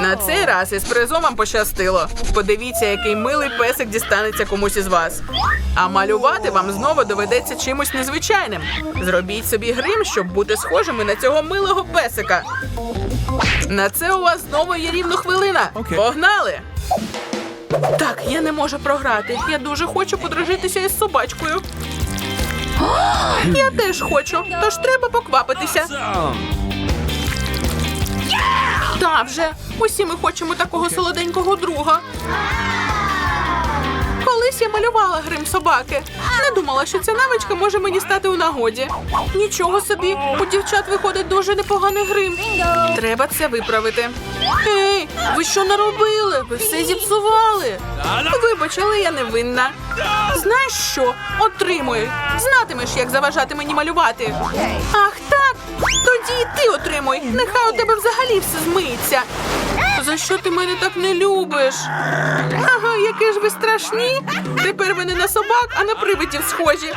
На цей раз із призом вам пощастило. Подивіться, який милий песик дістанеться комусь із вас. А малювати вам знову доведеться чимось незвичайним. Зробіть собі грим, щоб бути схожими на цього милого песика. На це у вас знову є рівно хвилина. Погнали! Так, я не можу програти. Я дуже хочу подружитися із собачкою. Я теж хочу, тож треба поквапитися. Та вже. Усі ми хочемо такого солоденького друга. Колись я малювала грим собаки. Не думала, що ця навичка може мені стати у нагоді. Нічого собі, у дівчат виходить дуже непоганий грим. Треба це виправити. Ей, ви що наробили? Ви все зіпсували. Вибач, але я не винна. Знаєш що? Отримуй. Знатимеш, як заважати мені малювати. Ах, так. Тоді і ти отримуй. Нехай у тебе взагалі все змиється. За що ти мене так не любиш? Ага, які ж ви страшні. Тепер ви не на собак, а на привидів схожі.